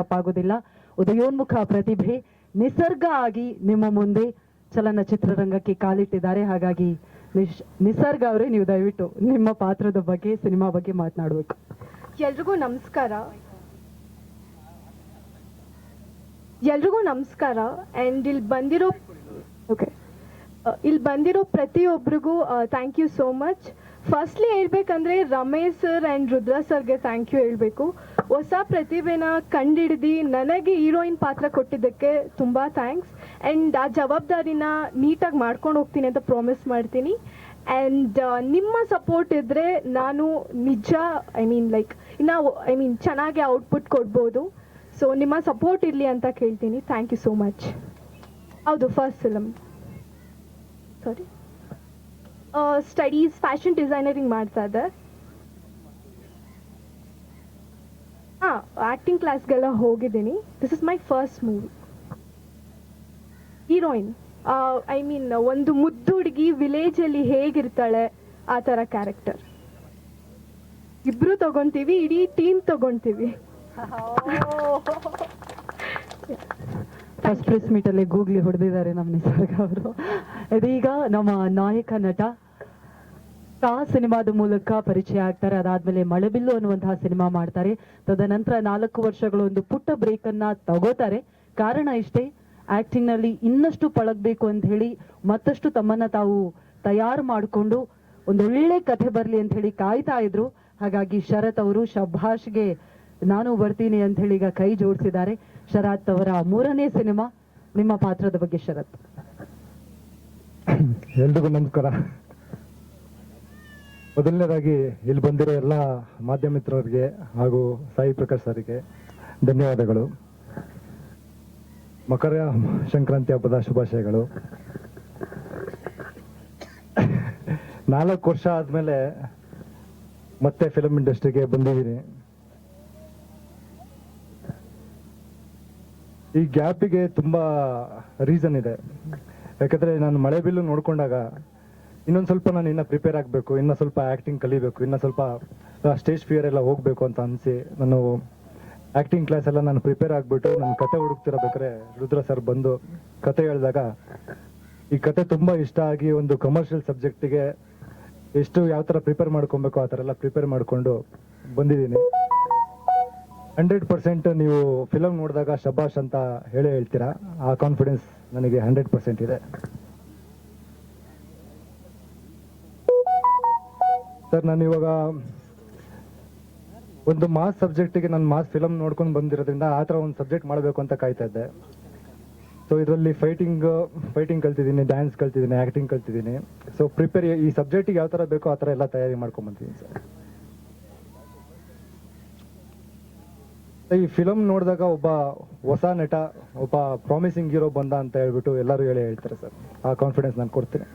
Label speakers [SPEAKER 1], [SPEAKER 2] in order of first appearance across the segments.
[SPEAKER 1] ತಪ್ಪಾಗೋದಿಲ್ಲ ಉದಯೋನ್ಮುಖ ಪ್ರತಿಭೆ ನಿಸರ್ಗ ಆಗಿ ನಿಮ್ಮ ಮುಂದೆ ಚಲನಚಿತ್ರರಂಗಕ್ಕೆ ಕಾಲಿಟ್ಟಿದ್ದಾರೆ. ಹಾಗಾಗಿ ನಿಶ್- ನಿಸರ್ಗ ಅವರೇ ನೀವು ದಯವಿಟ್ಟು ನಿಮ್ಮ ಪಾತ್ರದ ಬಗ್ಗೆ ಸಿನಿಮಾ ಬಗ್ಗೆ ಮಾತನಾಡಬೇಕು.
[SPEAKER 2] ಎಲ್ರಿಗೂ ನಮಸ್ಕಾರ. ಎಲ್ರಿಗೂ ನಮಸ್ಕಾರ. ಅಂಡ್ ಇಲ್ಲಿ ಬಂದಿರೋ ಓಕೆ ಇಲ್ಲಿ ಬಂದಿರೋ ಪ್ರತಿಯೊಬ್ಬರಿಗೂ thank you so much firstly ಹೇಳ್ಬೇಕಂದ್ರೆ ರಮೇಶ್ ಸರ್ ಆ್ಯಂಡ್ ರುದ್ರ ಸರ್ಗೆ ಥ್ಯಾಂಕ್ ಯು ಹೇಳಬೇಕು. ಹೊಸ ಪ್ರತಿಭೆನ ಕಂಡಿಡ್ದು ನನಗೆ ಹೀರೋಯಿನ್ ಪಾತ್ರ ಕೊಟ್ಟಿದ್ದಕ್ಕೆ ತುಂಬ ಥ್ಯಾಂಕ್ಸ್. ಆ್ಯಂಡ್ ಆ ಜವಾಬ್ದಾರಿನ ನೀಟಾಗಿ ಮಾಡ್ಕೊಂಡು ಹೋಗ್ತೀನಿ ಅಂತ ಪ್ರಾಮಿಸ್ ಮಾಡ್ತೀನಿ. ಆ್ಯಂಡ್ ನಿಮ್ಮ ಸಪೋರ್ಟ್ ಇದ್ದರೆ ನಾನು ನಿಜ ಐ ಮೀನ್ ಲೈಕ್ ಇನ್ನು ಐ ಮೀನ್ ಚೆನ್ನಾಗಿ ಔಟ್ಪುಟ್ ಕೊಡ್ಬೋದು. ಸೊ ನಿಮ್ಮ ಸಪೋರ್ಟ್ ಇರಲಿ ಅಂತ ಕೇಳ್ತೀನಿ. ಥ್ಯಾಂಕ್ ಯು ಸೋ ಮಚ್ ಹೌದು first film sorry studies fashion designering ಮಾಡ್ತಾ ಇದ್ದೆ ಆ್ಯಕ್ಟಿಂಗ್ ಕ್ಲಾಸ್ಗೆಲ್ಲ ಹೋಗಿದ್ದೀನಿ. This is my first movie heroine I mean ಒಂದು ಮುದ್ದು ಹುಡುಗಿ ವಿಲೇಜಲ್ಲಿ ಹೇಗಿರ್ತಾಳೆ, ಆ ಥರ ಕ್ಯಾರೆಕ್ಟರ್ ಇಬ್ರು ತಗೊಂತೀವಿ, ಇಡೀ ಟೀಮ್ ತಗೊಂತೀವಿ.
[SPEAKER 1] ಫಸ್ಟ್ ಪ್ರೆಸ್ ಮೀಟ್ ಅಲ್ಲಿ ಗೂಗ್ಲಿ ಹೊಡೆದಿದ್ದಾರೆ ನಮ್ಮ ನಿಸರ್ಗ ಅವರು. ಇದೀಗ ನಮ್ಮ ನಾಯಕ ನಟ ತಾ ಸಿನಿಮಾದ ಮೂಲಕ ಪರಿಚಯ ಆಗ್ತಾರೆ. ಅದಾದ್ಮೇಲೆ ಮಳೆಬಿಲ್ಲು ಅನ್ನುವಂತಹ ಸಿನಿಮಾ ಮಾಡ್ತಾರೆ. ತದನಂತರ ನಾಲ್ಕು ವರ್ಷಗಳು ಒಂದು ಪುಟ್ಟ ಬ್ರೇಕ್ ಅನ್ನ ತಗೋತಾರೆ. ಕಾರಣ ಇಷ್ಟೇ ಆಕ್ಟಿಂಗ್ನಲ್ಲಿ ಇನ್ನಷ್ಟು ಪಳಗ್ಬೇಕು ಅಂತ ಹೇಳಿ ಮತ್ತಷ್ಟು ತಮ್ಮನ್ನ ತಾವು ತಯಾರು ಮಾಡಿಕೊಂಡು ಒಂದೊಳ್ಳೆ ಕಥೆ ಬರಲಿ ಅಂತ ಹೇಳಿ ಕಾಯ್ತಾ ಇದ್ರು. ಹಾಗಾಗಿ ಶರತ್ ಅವರು ಶಭಾಷ್ಗೆ ನಾನು ಬರ್ತೀನಿ ಅಂತ ಹೇಳಿ ಈಗ ಕೈ ಜೋಡಿಸಿದ್ದಾರೆ. ಶರತ್ ಅವರ ಮೂರನೇ ಸಿನಿಮಾ ನಿಮ್ಮ ಪಾತ್ರದ ಬಗ್ಗೆ ಶರತ್.
[SPEAKER 3] ಎಲ್ರಿಗೂ ನಮಸ್ಕಾರ. ಮೊದಲನೇದಾಗಿ ಇಲ್ಲಿ ಬಂದಿರೋ ಎಲ್ಲ ಮಾಧ್ಯಮ ಮಿತ್ರರಿಗೆ ಹಾಗೂ ಸಾಯಿ ಪ್ರಕಾಶ್ ಸರಿಗೆ ಧನ್ಯವಾದಗಳು. ಮಕರ ಸಂಕ್ರಾಂತಿ ಹಬ್ಬದ ಶುಭಾಶಯಗಳು. ನಾಲ್ಕು ವರ್ಷ ಆದಮೇಲೆ ಮತ್ತೆ ಫಿಲಮ್ ಇಂಡಸ್ಟ್ರಿಗೆ ಬಂದಿದ್ದೀನಿ. ಈ ಗ್ಯಾಪಿಗೆ ತುಂಬಾ ರೀಸನ್ ಇದೆ. ಯಾಕಂದ್ರೆ ನಾನು ಮಳೆ ಬಿಲ್ಲು ನೋಡ್ಕೊಂಡಾಗ ಇನ್ನೊಂದು ಸ್ವಲ್ಪ ನಾನು ಇನ್ನೂ ಪ್ರಿಪೇರ್ ಆಗಬೇಕು, ಇನ್ನೂ ಸ್ವಲ್ಪ ಆ್ಯಕ್ಟಿಂಗ್ ಕಲಿಬೇಕು, ಇನ್ನೂ ಸ್ವಲ್ಪ ಸ್ಟೇಜ್ ಫಿಯರ್ ಎಲ್ಲ ಹೋಗಬೇಕು ಅಂತ ಅನಿಸಿ ನಾನು ಆ್ಯಕ್ಟಿಂಗ್ ಕ್ಲಾಸ್ ಎಲ್ಲ ನಾನು ಪ್ರಿಪೇರ್ ಆಗಿಬಿಟ್ಟು ನನ್ನ ಕತೆ ಹುಡುಕ್ತಿರಬೇಕಾದ್ರೆ ರುದ್ರ ಸರ್ ಬಂದು ಕತೆ ಹೇಳಿದಾಗ, ಈ ಕತೆ ತುಂಬ ಇಷ್ಟ ಆಗಿ ಒಂದು ಕಮರ್ಷಿಯಲ್ ಸಬ್ಜೆಕ್ಟಿಗೆ ಎಷ್ಟು ಯಾವ ಥರ ಪ್ರಿಪೇರ್ ಮಾಡ್ಕೊಬೇಕು ಆ ಥರ ಎಲ್ಲ ಪ್ರಿಪೇರ್ ಮಾಡಿಕೊಂಡು ಬಂದಿದ್ದೀನಿ. ಹಂಡ್ರೆಡ್ ಪರ್ಸೆಂಟ್ ನೀವು ಫಿಲಮ್ ನೋಡಿದಾಗ ಶಬಾಷ್ ಅಂತ ಹೇಳೇ ಹೇಳ್ತೀರಾ, ಆ ಕಾನ್ಫಿಡೆನ್ಸ್ ನನಗೆ ಹಂಡ್ರೆಡ್ ಪರ್ಸೆಂಟ್ ಇದೆ. ಸರ್, ನಾನು ಇವಾಗ ಒಂದು ಮಾಸ್ ಸಬ್ಜೆಕ್ಟಿಗೆ ನಾನು ಮಾಸ್ ಫಿಲಮ್ ನೋಡ್ಕೊಂಡು ಬಂದಿರೋದ್ರಿಂದ ಆ ಥರ ಒಂದು ಸಬ್ಜೆಕ್ಟ್ ಮಾಡಬೇಕು ಅಂತ ಕಾಯ್ತಾ ಇದ್ದೆ. ಸೊ ಇದರಲ್ಲಿ ಫೈಟಿಂಗ್ ಫೈಟಿಂಗ್ ಕಲ್ತಿದ್ದೀನಿ ಡ್ಯಾನ್ಸ್ ಕಲ್ತಿದ್ದೀನಿ ಆ್ಯಕ್ಟಿಂಗ್ ಕಲ್ತಿದ್ದೀನಿ. ಸೊ ಪ್ರಿಪೇರ್ ಈ ಸಬ್ಜೆಕ್ಟಿಗೆ ಯಾವ ಥರ ಬೇಕೋ ಆ ಥರ ಎಲ್ಲ ತಯಾರಿ ಮಾಡ್ಕೊಂಬಂತೀನಿ ಸರ್. ಈ ಫಿಲಮ್ ನೋಡಿದಾಗ ಒಬ್ಬ ಹೊಸ ನಟ, ಒಬ್ಬ ಪ್ರಾಮಿಸಿಂಗ್ ಹೀರೋ ಬಂದ ಅಂತ ಹೇಳ್ಬಿಟ್ಟು ಎಲ್ಲರೂ ಹೇಳಿ ಹೇಳ್ತಾರೆ ಸರ್. ಆ ಕಾನ್ಫಿಡೆನ್ಸ್ ನಾನು ಕೊಡ್ತೀನಿ.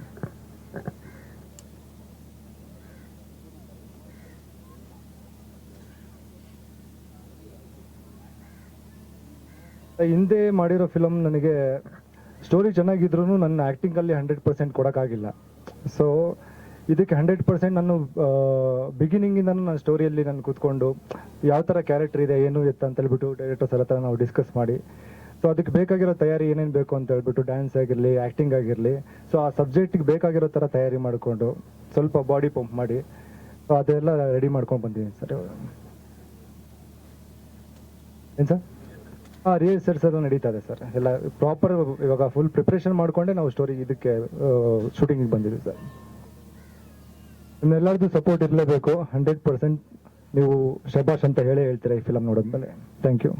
[SPEAKER 3] ಹಿಂದೆ ಮಾಡಿರೋ ಫಿಲಮ್ ನನಗೆ ಸ್ಟೋರಿ ಚೆನ್ನಾಗಿದ್ರು ನನ್ನ ಆಕ್ಟಿಂಗ್ ಅಲ್ಲಿ ಹಂಡ್ರೆಡ್ ಪರ್ಸೆಂಟ್ ಕೊಡೋಕ್ಕಾಗಿಲ್ಲ. ಸೊ ಇದಕ್ಕೆ ಹಂಡ್ರೆಡ್ ಪರ್ಸೆಂಟ್ ನಾನು ಬಿಗಿನಿಂಗ್ ಇಂದ ನನ್ನ ಸ್ಟೋರಿಯಲ್ಲಿ ನಾನು ಕೂತ್ಕೊಂಡು, ಯಾವ ತರ ಕ್ಯಾರೆಕ್ಟರ್ ಇದೆ, ಏನು ಎತ್ತ ಅಂತ ಹೇಳ್ಬಿಟ್ಟು ಡೈರೆಕ್ಟರ್ಸ್ ಎಲ್ಲ ಥರ ನಾವು ಡಿಸ್ಕಸ್ ಮಾಡಿ. ಸೊ ಅದಕ್ಕೆ ಬೇಕಾಗಿರೋ ತಯಾರಿ ಏನೇನು ಬೇಕು ಅಂತ ಹೇಳ್ಬಿಟ್ಟು ಡ್ಯಾನ್ಸ್ ಆಗಿರಲಿ ಆ್ಯಕ್ಟಿಂಗ್ ಆಗಿರಲಿ ಸೊ ಆ ಸಬ್ಜೆಕ್ಟಿಗೆ ಬೇಕಾಗಿರೋ ಥರ ತಯಾರಿ ಮಾಡಿಕೊಂಡು ಸ್ವಲ್ಪ ಬಾಡಿ ಪಂಪ್ ಮಾಡಿ ಸೊ ಅದೆಲ್ಲ ರೆಡಿ ಮಾಡ್ಕೊಂಡು ಬಂದಿದ್ದೀನಿ ಸರ್ ಏನು ಸರ್? ಹಾಂ ರಿಹರ್ಸಲ್ಸ್ ಸರ್ ನಡೀತಾ ಇದೆ ಸರ್. ಎಲ್ಲ ಪ್ರಾಪರ್ ಇವಾಗ ಫುಲ್ ಪ್ರಿಪ್ರೇಷನ್ ಮಾಡ್ಕೊಂಡೆ ನಾವು ಸ್ಟೋರಿ ಇದಕ್ಕೆ ಶೂಟಿಂಗಿಗೆ ಬಂದಿದ್ದೀವಿ ಸರ್. ನಿಮ್ಮೆಲ್ಲರದ್ದು ಸಪೋರ್ಟ್ ಇರಲೇಬೇಕು. ಹಂಡ್ರೆಡ್ ಪರ್ಸೆಂಟ್ ನೀವು ಶಬಾಷ್ ಅಂತ ಹೇಳೇ ಹೇಳ್ತೀರಾ ಈ ಫಿಲಮ್ ನೋಡಿದ್ಮೇಲೆ? Thank you